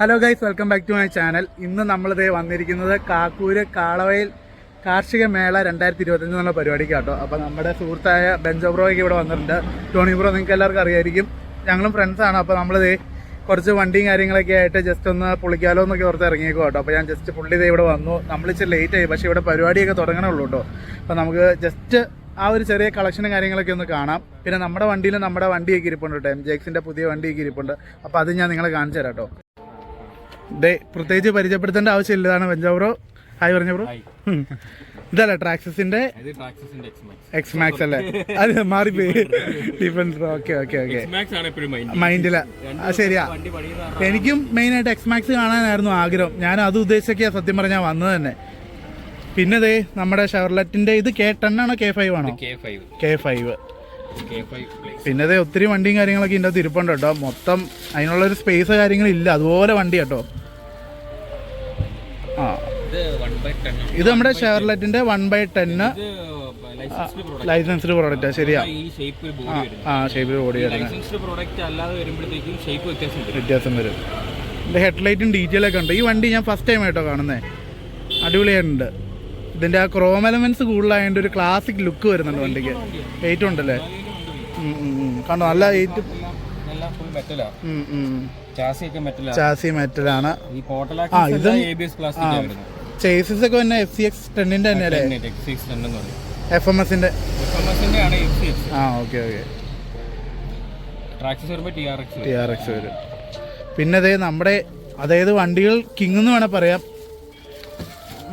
Hello guys welcome back to my channel ഇന്ന് നമ്മളിത് വന്നിരിക്കുന്നത് കാക്കൂര് കാളവയിൽ കാർഷിക മേള രണ്ടായിരത്തി ഇരുപത്തഞ്ച് എന്നുള്ള പരിപാടിക്ക് കേട്ടോ. അപ്പോൾ നമ്മുടെ സുഹൃത്തായ ബെഞ്ചോ ബ്രോയ്ക്ക് ഇവിടെ വന്നിട്ടുണ്ട്. ടോണി ബ്രോ നിങ്ങൾക്ക് എല്ലാവർക്കും അറിയായിരിക്കും. ഞങ്ങളും ഫ്രണ്ട്സാണ് അപ്പോൾ നമ്മളിത് കുറച്ച് വണ്ടിയും കാര്യങ്ങളൊക്കെ ആയിട്ട് ജസ്റ്റ് ഒന്ന് പൊളിക്കാലോ എന്നൊക്കെ ഓർത്ത് ഇറങ്ങിയേക്കും കേട്ടോ. അപ്പോൾ ഞാൻ ജസ്റ്റ് പുള്ളി ഇതേ ഇവിടെ വന്നു. നമ്മൾ ഇച്ചിരി ലേറ്റ് ആയി. പക്ഷേ ഇവിടെ പരിപാടിയൊക്കെ തുടങ്ങണുള്ളൂ കേട്ടോ. അപ്പോൾ നമുക്ക് ജസ്റ്റ് ആ ഒരു ചെറിയ കളക്ഷനും കാര്യങ്ങളൊക്കെ ഒന്ന് കാണാം. പിന്നെ നമ്മുടെ വണ്ടിയിൽ നമ്മുടെ വണ്ടിയൊക്കെ ഇരിപ്പുണ്ട് കേട്ടോ. എം ജെ എക്സിന്റെ പുതിയ വണ്ടിയൊക്കെ ഇരിപ്പുണ്ട്. അപ്പോൾ അത് ഞാൻ നിങ്ങളെ കാണിച്ചു തരാം കേട്ടോ. പ്രത്യേകിച്ച് പരിചയപ്പെടുത്തേണ്ട ആവശ്യമില്ല. ഇതാണ് വെഞ്ചാബ്രോ ഹായ് പറഞ്ഞ ബ്രോ. ഇതല്ല ട്രാക്സസിന്റെ? എക്സ് മാക്സ് അല്ലേ? അത് മാറിപ്പോയി. ഡിഫൻസ് ഓക്കെ ഓക്കെ ഓക്കെ മൈൻഡില ശരിയാ. എനിക്കും മെയിൻ ആയിട്ട് എക്സ് മാക്സ് കാണാനായിരുന്നു ആഗ്രഹം. ഞാൻ അത് ഉദ്ദേശിച്ചൊക്കെയാ സത്യം പറഞ്ഞാൽ വന്നത് തന്നെ. പിന്നെ ദേ നമ്മുടെ ഷെവർലെറ്റിന്റെ ഇത് കെ ടെൻ ആണോ കെ ഫൈവ് ആണോ? കെ ഫൈവ് പിന്നെ ദേ ഒത്തിരി വണ്ടിയും കാര്യങ്ങളൊക്കെ ഇതിന്റെ അകത്ത് ഇരിപ്പുണ്ട് കേട്ടോ. മൊത്തം അതിനുള്ളൊരു സ്പേസ് കാര്യങ്ങളില്ല അതുപോലെ വണ്ടി കേട്ടോ. ഇത് നമ്മുടെ ഷെവർലെറ്റിന്റെ വൺ ബൈ ടെന്ന് ലൈസൻസ്ഡ് പ്രോഡക്റ്റ് ശരിയാ. ഷേപ്പിൽ ബോഡി ആ ഷേപ്പിൽ ഷേപ്പ് വ്യത്യാസം വരും. ഇതിന്റെ ഹെഡ്ലൈറ്റും ഡീറ്റെയിൽ ഒക്കെ ഉണ്ട്. ഈ വണ്ടി ഞാൻ ഫസ്റ്റ് ടൈം ആയിട്ടോ കാണുന്നത് അടിപൊളിയായിട്ടുണ്ട്. ഇതിന്റെ ആ ക്രോം എലമെന്റ്സ് കൂടുതലായതുകൊണ്ട് ഒരു ക്ലാസിക് ലുക്ക് വരുന്നുണ്ട് വണ്ടിക്ക്. എയ്റ്റ് ഉണ്ടല്ലേ. കണ്ടോ നല്ല മെറ്റലാ ചാസി മെറ്റലാണ് ഈ ആ, ഇതും- ചേസസ് ഒക്കെ തന്നെ എഫ് സി എക്സ് ടെന്നിന്റെ തന്നെ അല്ലേ എഫ് എം എസിന്റെ ആ ഓക്കെ ഓക്കെ ട്രാക്സസ് വരുമ്പോൾ T R X T R X വരും. പിന്നെ അതേ നമ്മുടെ അതായത് വണ്ടികൾ കിങ് എന്ന് വേണേൽ പറയാം.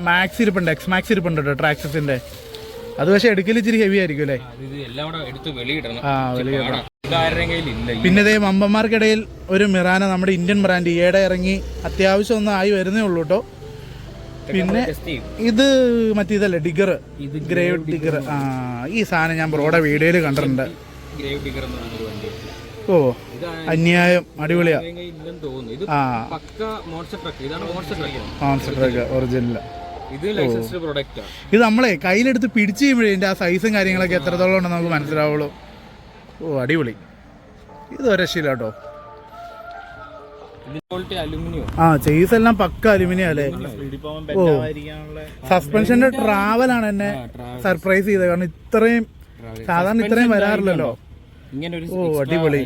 മാക്സ് ഇരിപ്പുണ്ട് എക്സ് മാക്സ് ഇരിപ്പുണ്ട് കേട്ടോ ട്രാക്സസിന്റെ അത് പക്ഷെ എടുക്കൽ ഇച്ചിരി ഹെവി ആയിരിക്കും അല്ലേ? വെളിയിടണം ആ ആരുടെയും പിന്നെ ഇതേ മമ്പന്മാർക്കിടയിൽ ഒരു മിറാന നമ്മുടെ ഇന്ത്യൻ ബ്രാൻഡ് ഈയിടെ ഇറങ്ങി അത്യാവശ്യം ഒന്ന് ആയി വരുന്നേ ഉള്ളൂ കേട്ടോ പിന്നെ ഇത് മറ്റേ ഇതല്ലേ ഡിഗർ ഇത് ഗ്രേവ് ഡിഗർ ആ ഈ സാധനം ഞാൻ ബ്രോയുടെ വീഡിയോയിൽ കണ്ടിട്ടുണ്ട്. ഗ്രേവ് ഡിഗർ എന്ന് പറഞ്ഞൊരു വണ്ടി ഓ അന്യായം അടിപൊളിയാ. ആ. മോൺസ്റ്റർ ട്രക്ക് ഒറിജിനൽ ഇത് നമ്മളെ കയ്യിലെടുത്ത് പിടിച്ചു കഴിയുമ്പോഴേ ഇതിന്റെ ആ സൈസും കാര്യങ്ങളൊക്കെ എത്രത്തോളം ഉണ്ടെന്ന് നമുക്ക് മനസ്സിലാവുള്ളൂ. ഓ അടിപൊളി. ഇത് ഒരു രക്ഷയില്ല കേട്ടോ. ആ ചെയ്സ് എല്ലാം പക്ക അലുമിനിയം അല്ലേ? ഓ. സസ്പെൻഷന്റെ ട്രാവൽ ആണ് എന്നെ സർപ്രൈസ് ചെയ്തത്. കാരണം ഇത്രയും സാധാരണ ഇത്രയും വരാറില്ലല്ലോ. ഓ അടിപൊളി.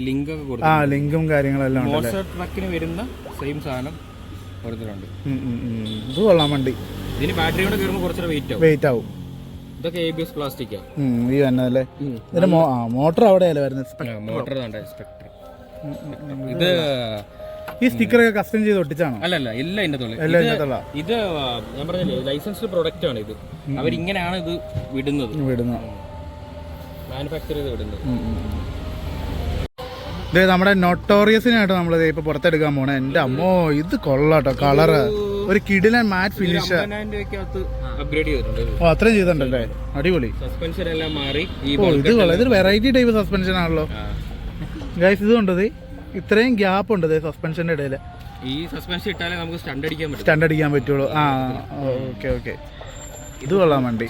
ആ ലിങ്കും കാര്യങ്ങളെല്ലാം ട്രക്കിന് വരുന്ന സെയിം സാധനം. ഇത് കൊള്ളാൻ വണ്ടി. ഇതിന് ബാറ്ററി കൂടെ കയറുമ്പോൾ കുറച്ചുകൂടെ വെയിറ്റ് ആവും. വെയിറ്റ് ആവും. ഇതൊക്കെ എ ബി എസ് ഇതിന്റെ മോട്ടർ അവിടെയല്ലേ വരുന്നത്? മോട്ടർ സ്പെക്ടർ ഇത് ഈ സ്റ്റിക്കറൊക്കെ കസ്റ്റം ചെയ്ത് ഒട്ടിച്ചാണോ? അല്ലല്ല എല്ലാം ഇതിന്റെ തൊള്ളി എല്ലാം തൊള്ള ഇത് ആ, ഞാൻ പറഞ്ഞില്ലേ ലൈസൻസ്ഡ് പ്രൊഡക്റ്റ് ആണ് ഇത്. അവരിങ്ങനെയാണ് ഇത് വിടുന്നത്. വിടുന്ന മാനുഫാക്ചർ ചെയ്ത് വിടുന്നത്. ഇത് നമ്മുടെ നൊട്ടോറിയസിനായിട്ട് നമ്മൾ ഇപ്പൊ പുറത്തെടുക്കാൻ പോണേ. എന്റെ അമ്മോ ഇത് കൊള്ളാട്ടോ കളറ്. ഒരു കിടിലൻ മാറ്റ് ഫിനിഷ് അമ്പതിനായിരം രൂപയ്ക്കകത്ത് അപ്ഗ്രേഡ് ചെയ്തിട്ടുണ്ട് ഇത്. ഓ അത്രയും ചെയ്തിട്ടുണ്ടല്ലേ? അടിപൊളി. സസ്പെൻഷൻ എല്ലാം മാറി ഈ ഓ ഇത് കൊള്ളാം. ഇതൊരു വെറൈറ്റി ടൈപ്പ് സസ്പെൻഷൻ ആണല്ലോ. ഗൈസ് ഇത്? കൊണ്ടത് ഇത്രയും ഗ്യാപ്പ് ഉണ്ട് സസ്പെൻഷന്റെ ഇടയിൽ ഈ സസ്പെൻഷൻ ഇട്ടാലേ നമുക്ക് സ്റ്റണ്ട് അടിക്കാൻ പറ്റും സ്റ്റണ്ട് അടിക്കാൻ പറ്റുള്ളൂ. ആ ഓക്കെ ഓക്കെ. ഇത് കൊള്ളാം വണ്ടി.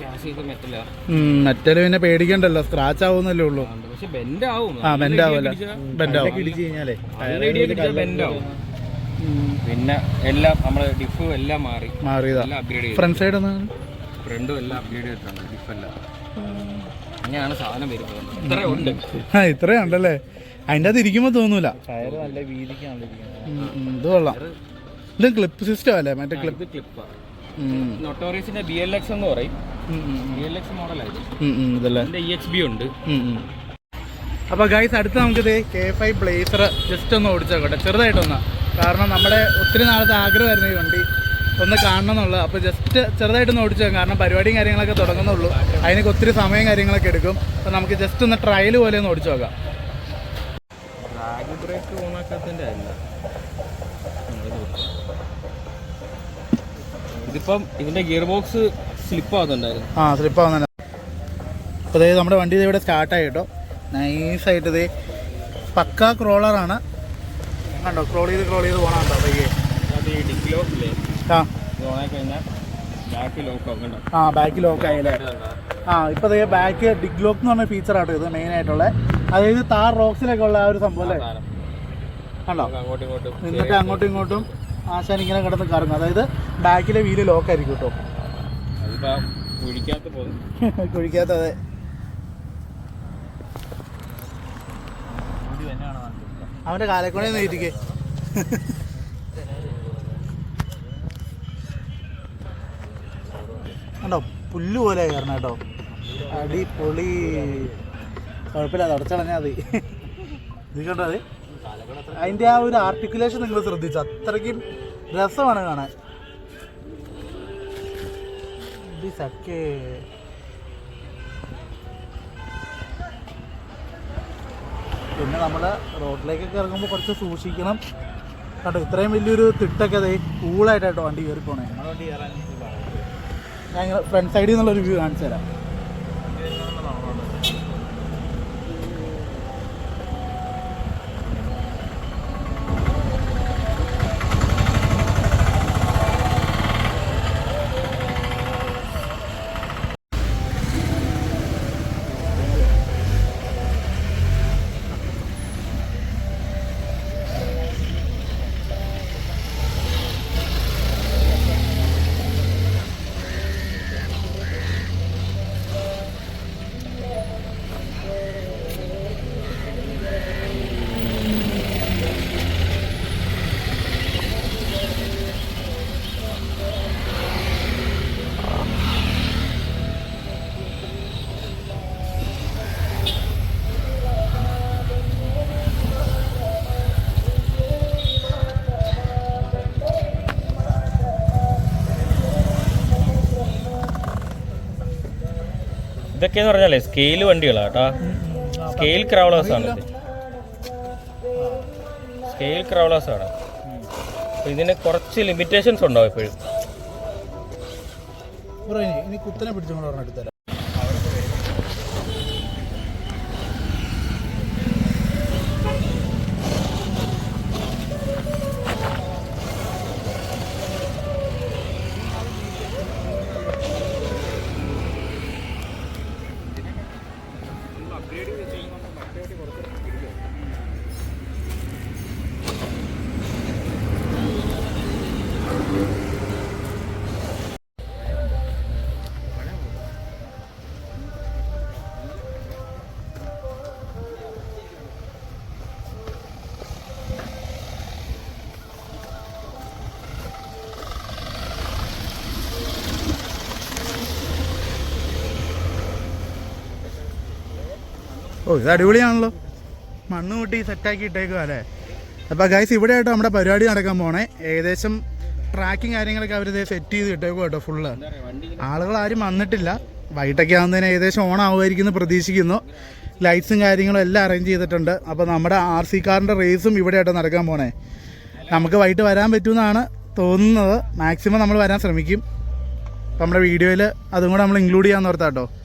മറ്റേ പിന്നെ പേടിക്കണ്ടല്ലോ. സ്ക്രാച്ച് ആവുന്നല്ലേ ഉള്ളൂ. പക്ഷെ ബെൻഡ് ആവും. ആ ബെൻഡ് ആവല്ല ബെൻഡ് ആവും. ബെൻഡ് ആവും. പിന്നെ എല്ലാം നമ്മൾ ഡിഫ് എല്ലാം മാറി. മാറിയതാ. എല്ലാം അപ്ഗ്രേഡ് ചെയ്തു. ഫ്രണ്ട് സൈഡ് ഒന്നാണ് ഫ്രണ്ടും എല്ലാം അപ്ഗ്രേഡ് ചെയ്തിട്ടുണ്ട്. ഡിഫ് എല്ലാം. അങ്ങനെയാണ് സാധനം വരുന്നത്. ഇത്ര അതിന്റെ അത് ഇരിക്കുമ്പോൾ തോന്നൂല. നല്ല ഇത് കൊള്ളാം. ഇത് ക്ലിപ്പ് സിസ്റ്റം അല്ലേ? മറ്റേ ക്ലിപ്പ് ഇത് ക്ലിപ്പാണ് നൊട്ടോറിയസിന്റെ ബി എൽ എക്സ് എന്ന് പറയും. ബി എൽ എക്സ് മോഡലായിരുന്നു ബി ഉണ്ട്. അപ്പോൾ ഗൈസ് അടുത്ത് നമുക്ക് ഇത് കെ ഫൈവ് ബ്ലേസർ ജസ്റ്റ് ഒന്ന് ഓടിച്ചോട്ടെ ചെറുതായിട്ടൊന്ന്. കാരണം നമ്മുടെ ഒത്തിരി നാളത്തെ ആഗ്രഹമായിരുന്നു ഈ വണ്ടി ഒന്ന് കാണണം എന്നുള്ളത്. അപ്പോൾ ജസ്റ്റ് ചെറുതായിട്ടൊന്ന് ഓടിച്ചു കാരണം പരിപാടിയും കാര്യങ്ങളൊക്കെ തുടങ്ങുന്നുള്ളൂ. അതിനൊക്കെ ഒത്തിരി സമയം കാര്യങ്ങളൊക്കെ എടുക്കും. അപ്പോൾ നമുക്ക് ജസ്റ്റ് ഒന്ന് ട്രയൽ പോലെ ഒന്ന് ഓടിച്ചു നോക്കാം ഡ്രാഗ് ഓണാക്കാത്തതിന്റെ അല്ല ഇതിപ്പം ഇതിന്റെ ഗിയർ ബോക്സ് സ്ലിപ്പ് ആവുന്നുണ്ടായിരുന്നു ആ സ്ലിപ്പ് ആവുന്നുണ്ടായിരുന്നു അപ്പോൾ അതായത് നമ്മുടെ വണ്ടി ഇവിടെ സ്റ്റാർട്ടായി കേട്ടോ. നൈസായിട്ട് ഇത് പക്ക ക്രോളറാണ് കണ്ടോ? ക്രോൾ ചെയ്ത് ക്രോൾ ചെയ്ത് പോകണം കേട്ടോ പയ്യെ. അത് ആ. ആ ബാക്ക് ലോക്ക് ആയില്ലേ ആ ഇപ്പോൾ ദേ ബാക്ക് ഡിഗ് ലോക്ക് എന്ന് പറഞ്ഞ ഫീച്ചർ ആട്ടോ ഇത് മെയിൻ ആയിട്ടുള്ള. അതായത് താർ റോക്സിലൊക്കെ ഉള്ള ആ ഒരു സംഭവം അല്ലേ? കണ്ടോ? നിന്നിട്ട് അങ്ങോട്ടും ഇങ്ങോട്ടും എന്നിട്ട് അങ്ങോട്ടും ഇങ്ങോട്ടും ആശാൻ ഇങ്ങനെ കിടന്ന് കറങ്ങും. അതായത് ബാക്കിലെ വീൽ ലോക്കായിരിക്കും കേട്ടോ. കുഴിക്കാത്ത കുഴിക്കാത്തതെ അവന്റെ കാലക്കോണെ നീട്ടിക്കേ കണ്ടോ? പുല്ല് പോലെ കയറണം കേട്ടോ. അടിപൊളി. കുഴപ്പമില്ല തുടച്ചളഞ്ഞാൽ മതി. ഇത് കണ്ടോ അത്? അതിന്റെ ആ ഒരു ആർട്ടിക്കുലേഷൻ നിങ്ങൾ ശ്രദ്ധിച്ചു അത്രയ്ക്കും രസമാണ് കാണാൻ. പിന്നെ നമ്മൾ റോഡിലേക്കൊക്കെ ഇറങ്ങുമ്പോൾ കുറച്ച് സൂക്ഷിക്കണം. കേട്ടോ ഇത്രയും വലിയൊരു തിട്ടൊക്കെ അതെ കൂളായിട്ടോ വണ്ടി കയറി പോണേ ഞാൻ ഫ്രണ്ട് സൈഡിൽ നിന്നുള്ള ഒരു വ്യൂ കാണിച്ചു തരാം ഇതൊക്കെയെന്ന് പറഞ്ഞാലേ സ്കെയിൽ വണ്ടികളാ കേട്ടോ. സ്കെയിൽ ക്രൗളേഴ്സ് ആണ് സ്കെയിൽ ക്രൗളേഴ്സ് ആണ്. ഇതിന് കുറച്ച് ലിമിറ്റേഷൻസ് ഉണ്ടാവും എപ്പോഴും ഇനി ഓ ഇത് അടിപൊളിയാണല്ലോ. മണ്ണ് കൂട്ടി സെറ്റാക്കി ഇട്ടേക്കുക അല്ലേ? അപ്പോൾ ഗൈസ് ഇവിടെ ആയിട്ട് നമ്മുടെ പരിപാടി നടക്കാൻ പോണേ. ഏകദേശം ട്രാക്കിങ് കാര്യങ്ങളൊക്കെ അവർ സെറ്റ് ചെയ്ത് ഇട്ടേക്കും കേട്ടോ ഫുള്ള് ആളുകൾ ആരും വന്നിട്ടില്ല. വൈകിട്ടൊക്കെ ആകുന്നതിന് ഏകദേശം ഓൺ ആവുമായിരിക്കും എന്ന് പ്രതീക്ഷിക്കുന്നു. ലൈറ്റ്സും കാര്യങ്ങളും എല്ലാം അറേഞ്ച് ചെയ്തിട്ടുണ്ട്. അപ്പോൾ നമ്മുടെ ആർ സി കാറിന്റെ റേസും ഇവിടെ ആയിട്ട് നടക്കാൻ പോണേ. നമുക്ക് വൈകിട്ട് വരാൻ പറ്റുമെന്നാണ് തോന്നുന്നത്. മാക്സിമം നമ്മൾ വരാൻ ശ്രമിക്കും. അപ്പോൾ നമ്മുടെ വീഡിയോയിൽ അതും കൂടെ നമ്മൾ ഇൻക്ലൂഡ് ചെയ്യാൻ ഓർത്താട്ടോ. നന്നായി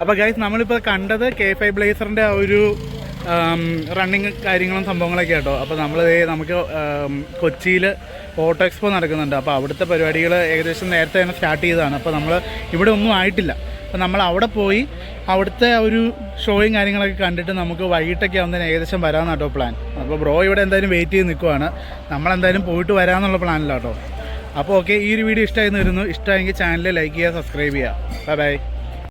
അപ്പോൾ ഗൈസ് നമ്മളിപ്പോൾ കണ്ടത് കെ ഫൈവ് ബ്ലേസറിന്റെ ഒരു റണ്ണിങ് കാര്യങ്ങളും സംഭവങ്ങളൊക്കെ കേട്ടോ അപ്പോൾ നമ്മൾ നമുക്ക് കൊച്ചിയിൽ ഓട്ടോ എക്സ്പോ നടക്കുന്നുണ്ട്. അപ്പോൾ അവിടുത്തെ പരിപാടികൾ ഏകദേശം നേരത്തെ തന്നെ സ്റ്റാർട്ട് ചെയ്തതാണ്. അപ്പോൾ നമ്മൾ ഇവിടെ ഒന്നും ആയിട്ടില്ല. അപ്പോൾ നമ്മൾ അവിടെ പോയി അവിടുത്തെ ഒരു ഷോയും കാര്യങ്ങളൊക്കെ കണ്ടിട്ട് നമുക്ക് വൈകിട്ടൊക്കെ ആവുന്നതിന് ഏകദേശം വരാമെന്ന് കേട്ടോ പ്ലാൻ അപ്പോൾ ബ്രോ ഇവിടെ എന്തായാലും വെയിറ്റ് ചെയ്ത് നിൽക്കുവാണ് നമ്മളെന്തായാലും പോയിട്ട് വരാമെന്നുള്ള പ്ലാനില്ല കേട്ടോ അപ്പോൾ ഓക്കെ ഈ ഒരു വീഡിയോ ഇഷ്ടമായി വരുന്നു ഇഷ്ടമായെങ്കിൽ ചാനൽ ലൈക്ക് ചെയ്യുക സബ്സ്ക്രൈബ് ചെയ്യുക. Bye bye